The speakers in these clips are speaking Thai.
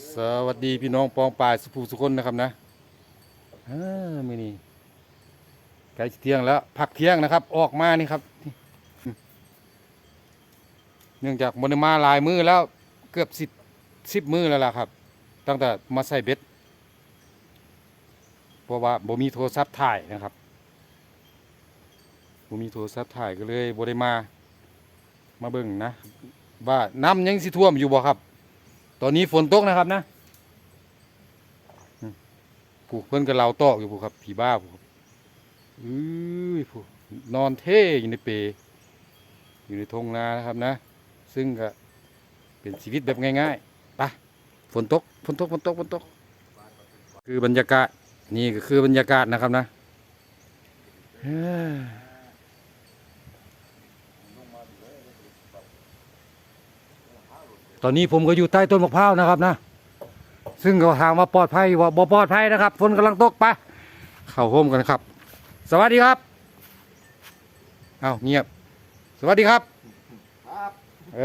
สวัสดีพี่น้องปองปลายสุภูสุคนนะครับนะอ่ามือนี้ใกล้เที่ยงแล้วพักเที่ยงนะครับ ออกมานี่ครับ เนื่องจากมนมาลายมือแล้วเกือบสิบสิบมือแล้วล่ะครับ ตั้งแต่มาใส่เบ็ดเพราะว่าบ่มีโทรศัพท์ถ่ายนะครับบ่มีโทรศัพท์ถ่ายก็เลยบ่ได้มา มาเบิ่งนะ ว่าน้ำยังสิท่วมอยู่บ่ครับ ตอนนี้ฝนตกนะครับนะผูกเพิ่อนกับเราตอกอยู่ผูครับ ผีบ้าผูครับอื้อผูนอนเท่อยู่ในเปอยู่ในทงนานะครับนะ ซึ่งก็เป็นชีวิตแบบง่ายๆปะฝนตกฝนตกฝนตกฝนตก คือบรรยากาศนี่ก็คือบรรยากาศนะครับนะเฮ้ย ตอนนี้ผมก็อยู่ใต้ต้นมะพร้าวนะครับนะ ซึ่งก็ทางว่าปลอดภัยว่าบ่ปลอดภัยนะครับฝนกำลังตกไปเข้าโฮมกันครับ สวัสดีครับเอาเงียบ สวัสดีครับ เอ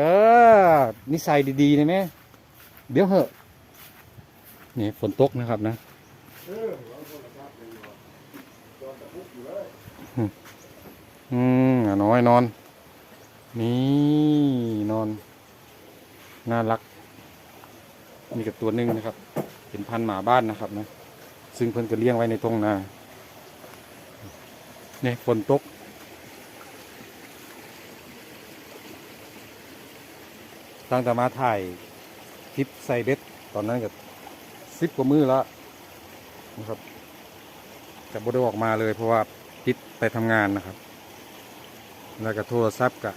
อ นิสัยดีๆนะแม่เดี๋ยวเหอะนี่ฝนตกนะครับนะอืมน้อยนอน นี่นอน น่ารักมีกับตัวหนึ่งนะครับ เป็นพันหมาบ้านนะครับนะซึ่งเพิ่นก็เลี้ยงไว้ในตรงนาเนี่ยฝนตกตั้งแต่มาถ่ายคลิปใส่เบ็ดตอนนั้นก็สิบกว่ามือแล้วนะครับแต่บ่ได้ออกมาเลยเพราะว่าติดไปทำงานนะครับ แล้วก็โทรศัพท์ก็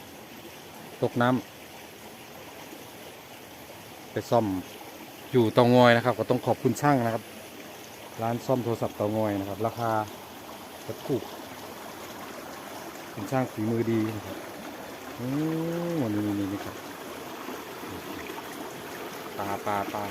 ตกน้ำ ไปซ่อมอยู่เตางอยนะครับ ก็ต้องขอบคุณช่างนะครับ ร้านซ่อมโทรศัพท์เตางอยนะครับ ราคาก็ถูกเป็นช่างฝีมือดีนะครับโอ้นี่นี่นี่ครับปลาปลาปลา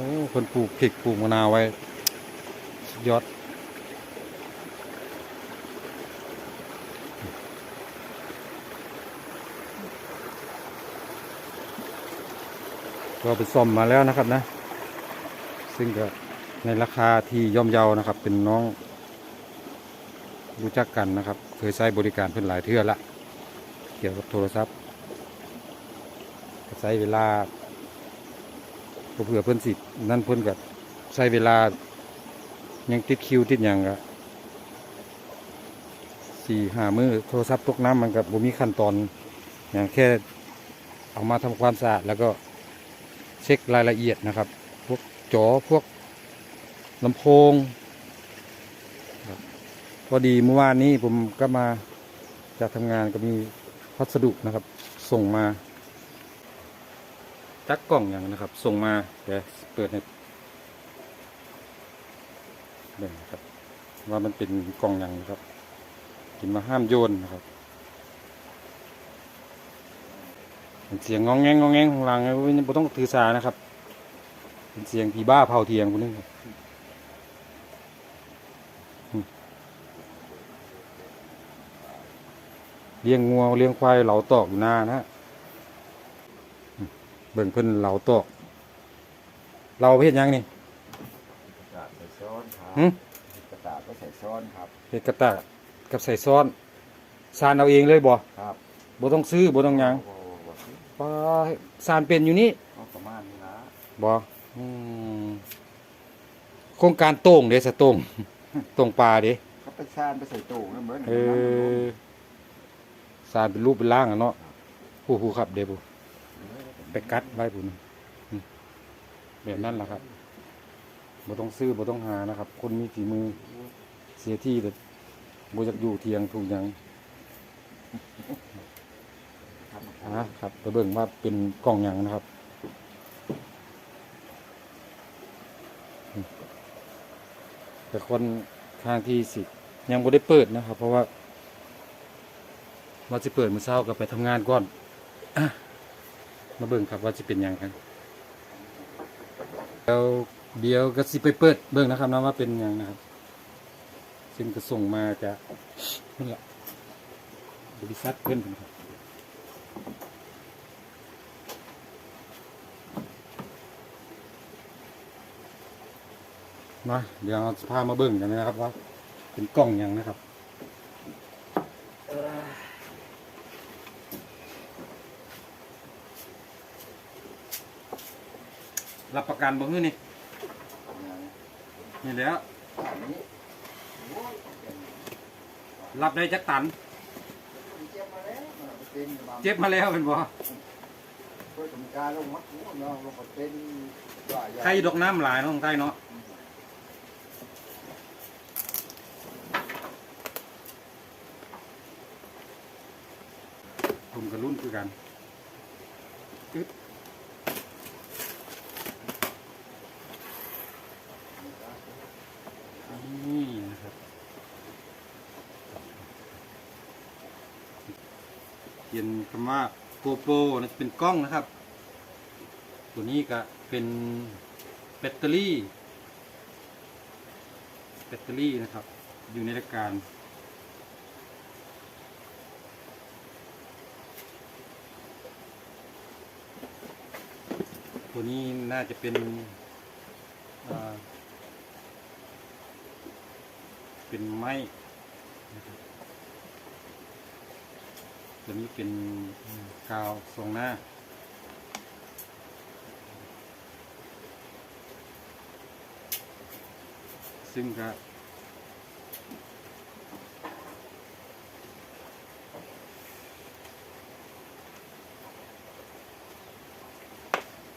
อ้คนปลูกพริกปลูกมะนาวไว้สุดยอดก็ไปซ่อมมาแล้วนะครับนะ ซึ่งก็ในราคาที่ย่อมเยานะครับ เป็นน้องรู้จักกันนะครับ เคยใช้บริการเพิ่อนหลายเทื่อละ เกี่ยวกับโทรศัพท์ใช้เวลา เผื่อเพิ่นสินั่นเพิ่นก็ใช้เวลา ยังติดคิวติดอย่างก็สี่ห้ามือโทรศัพท์ตกน้ำมันกับบ่มีขั้นตอนอย่างแค่เอามาทำความสะอาดแล้วก็เช็ครายละเอียดนะครับ พวกจอพวกลำโพงพอดีเมื่อวานนี้ผมก็มาจากทำงานก็มีพัสดุนะครับ ส่งมา จักกล่องอย่างนะครับ ส่งมาเดี๋ยวเปิดในเบิ่งครับ ว่ามันเป็นกล่องอย่างนะครับกินมาห้ามโยนนะครับเสียงงองแงงงองแงงของหลังไม่ต้องถือสานะครับเป็นเสียงผีบ้าเผาเทียงคนนึงครับเลี้ยงงัวเลี้ยงควายเหลาตอกอยู่หน้านะฮะ เบิ่งเพิ่นเหลาตอกเราไปเฮ็ดหยังนี่กระดาษใส่ซ้อนครับหึกระดาษก็ใส่ซ้อนครับ เฮ็ดกระตะกับใส่ซ้อนสานเอาเองเลยบ่ครับบ่ต้องซื้อบ่ต้องหยังบ่บ่บ่ซื้อปลาสานเป็นอยู่นี่เอาประมาณนี้ละบ่อืมโครงการโต้งเด้สะโต้งโต้งปลาเด้ เขาไปซานไปใส่ตู้นั่นเหมือนเออสารเป็นรูปเป็นร่างอะเนาะผู้ผู้ครับเดี๋ยวผู้ ไปกัดไว้ผู้นแบบนั้นแหละครับบ่ต้องซื้อบ่ต้องหานะครับ คนมีฝีมือเสียที่แต่บ่อยากอยู่เทียงถูกยังนะครับไปเบิ่งว่าเป็นกล่องหยังนะครับแต่คนทางที่สิยังบ่ได้เปิดนะครับ เพราะว่าว่าจะเปิดมือเช้าก็ไปทำงานก่อนอะ มาเบิ่งครับว่าจะเป็นยังกันแล้วเดี๋ยวก็สิไปเปิดเบิ่งนะครับนะว่าเป็นยังนะครับซึ่งก็ส่งมาจากนั่นแหละบริษัทเพื่อนผมครับมาเดี๋ยวเราจะพามาเบิ่งกันนะครับว่าเป็นกล้องยังนะครับ รับประกันบ่ฮื้อนี่นี่แหล้วอันนี้โอ้ยรับได้จักตัน เจ็บมาแล้วมันเป็นบางเจ็บมาแล้วเป็นบ่เพื่อทำการลงมัดหัวเนาะลงมาเป็นว่าใหญ่ใครดอกน้ำหลายเนาะของใครเนาะผมกับรุ่นคือกันอึ๊บนี่นะครับ เขียนคำว่าโกโปรนะจะเป็นกล้องนะครับ ตัวนี้ก็เป็นแบตเตอรี่ แบตเตอรี่นะครับ อยู่ในรายการตัวนี้น่าจะเป็นเป็นไม้นะครับ ตัวนี้เป็นกาวทรงหน้า ซึ่งก็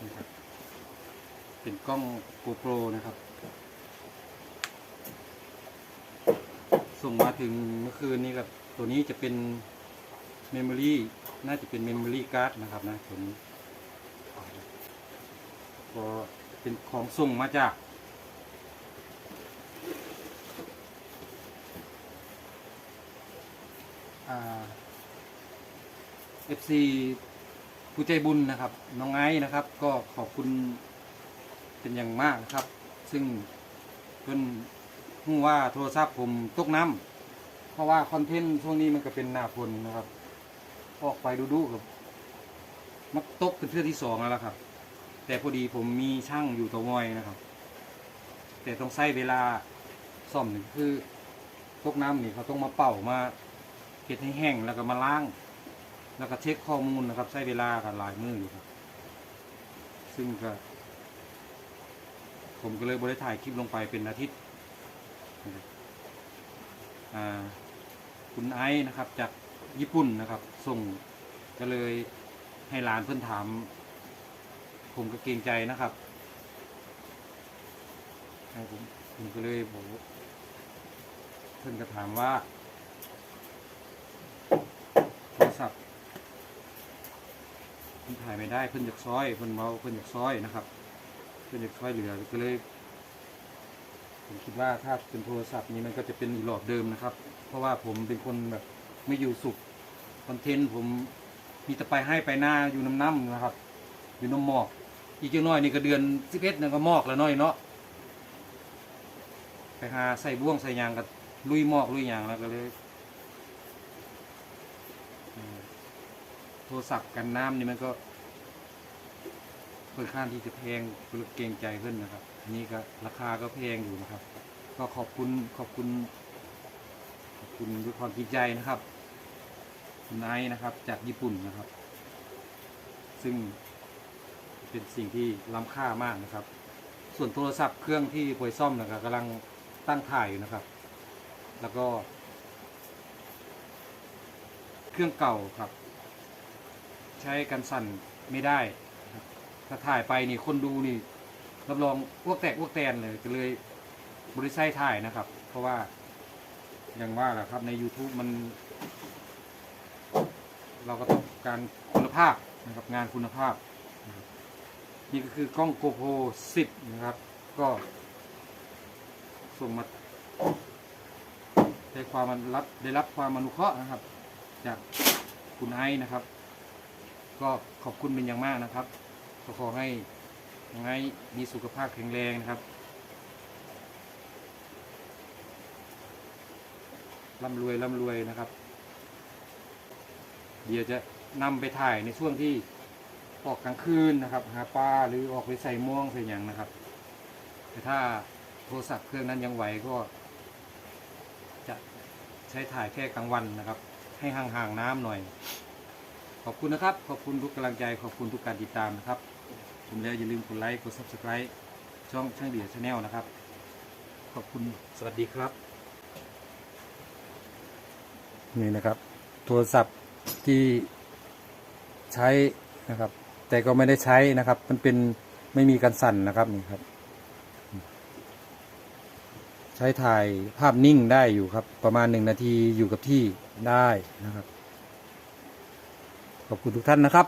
นะครับเป็นกล้อง GoPro นะครับ ส่งมาถึงเมื่อคืนนี้ครับ ตัวนี้จะเป็น เมมโมรี่น่าจะเป็นเมมโมรี่การ์ดนะครับนะตัวนี้ก็เป็นของส่งมาจากเอฟซีผู้ใจบุญนะครับ น้องไอ้นะครับ ก็ขอบคุณเป็นอย่างมากนะครับ ซึ่งเพิ่นรู้ว่าโทรศัพท์ผมตกน้ำเพราะว่าคอนเทนต์ช่วงนี้มันก็เป็นหน้าฝนนะครับ ออกไปดูดูกับมักตกเป็นเทื่อที่สองแล้วล่ะครับ แต่พอดีผมมีช่างอยู่ตะวอยนะครับ แต่ต้องใช้เวลาซ่อมหนึ่งคือตกน้ำนี่เขาต้องมาเป่ามาเก็ดให้แห้งแล้วก็มาล้าง แล้วก็เช็คข้อมูลนะครับใช้เวลากันหลายมืออยู่ครับ ซึ่งก็ผมก็เลยบริถ่ายคลิปลงไปเป็นอาทิตย์คุณไอซ์นะครับจาก ญี่ปุ่นนะครับ ส่งก็เลยให้หลานเพื่อนถาม ผมก็เกรงใจนะครับให้ผมผมก็เลยบอกเพื่อนก็ถามว่าโทรศัพท์เพิ่นถ่ายไม่ได้เพิ่อนอยากซ้อยเพิ่อนเมาเพิ่อนอยากซ้อยนะครับ เพิ่อนอยากซ้อยเหลือก็เลยผมคิดว่าถ้าเป็นโทรศัพท์นี้มันก็จะเป็นอีหลอดเดิมนะครับ เพราะว่าผมเป็นคนแบบ ไม่อยู่สุขคอนเทนต์ผมมีแต่ไปให้ไปหน้าอยู่น้ำน้ำนะครับ อยู่น้ำหมอก อีกจังน้อยนี่ก็เดือนสิบเอ็ดนั่นก็หมอกแล้วน้อยเนาะไปหาใส่บ่วงใส่ยางกับลุยหมอกลุยยางแล้วก็เลยโทรศัพท์กันน้ำนี่มันก็ค่อนข้างที่จะแพงก็เลยเกรงใจขึ้นนะครับ อันนี้ก็ราคาก็แพงอยู่นะครับ ก็ขอบคุณขอบคุณ ขอบคุณด้วยความจริงใจนะครับ ไอซ์นะครับจากญี่ปุ่นนะครับ ซึ่งเป็นสิ่งที่ล้ำค่ามากนะครับ ส่วนโทรศัพท์เครื่องที่ปวยซ่อมนะครับกำลังตั้งถ่ายอยู่นะครับ แล้วก็ เครื่องเก่าครับ ใช้กันสั่นไม่ได้ถ้าถ่ายไปนี่คนดูนี่รับรองอ้วกแตกอ้วกแตนเลยก็เลยบริษัทถ่ายนะครับ เพราะว่าอย่างว่าแหละครับใน YouTube มัน เราก็ต้องการคุณภาพนะครับงานคุณภาพ นี่ก็คือกล้อง GoPro 10 นะครับ ก็ส่งมาได้ความมันรับได้รับความอนุเคราะห์นะครับ จากคุณไอซ์นะครับ ก็ขอบคุณเป็นอย่างมากนะครับก็ขอให้ยังไงมีสุขภาพแข็งแรงนะครับร่ำรวยร่ำรวยนะครับ เดี๋ยวจะนำไปถ่ายในช่วงที่ออกกลางคืนนะครับ หาปลาหรือออกไปใส่ม่วงใส่หยังนะครับ แต่ถ้าโทรศัพท์เครื่องนั้นยังไหวก็ จะใช้ถ่ายแค่กลางวันนะครับ ให้ห่างๆน้ำหน่อย ขอบคุณนะครับ ขอบคุณทุกกำลังใจ ขอบคุณทุกการติดตามนะครับคุณแล้วอย่าลืมกดไลค์กด subscribe ช่องช่างเดียชาแนลนะครับ ขอบคุณสวัสดีครับ นี่นะครับ โทรศัพท์ ที่ใช้นะครับ แต่ก็ไม่ได้ใช้นะครับ มันเป็นไม่มีการสั่นนะครับนี่ครับ ใช้ถ่ายภาพนิ่งได้อยู่ครับ ประมาณหนึ่งนาทีอยู่กับที่ได้นะครับ ขอบคุณทุกท่านนะครับ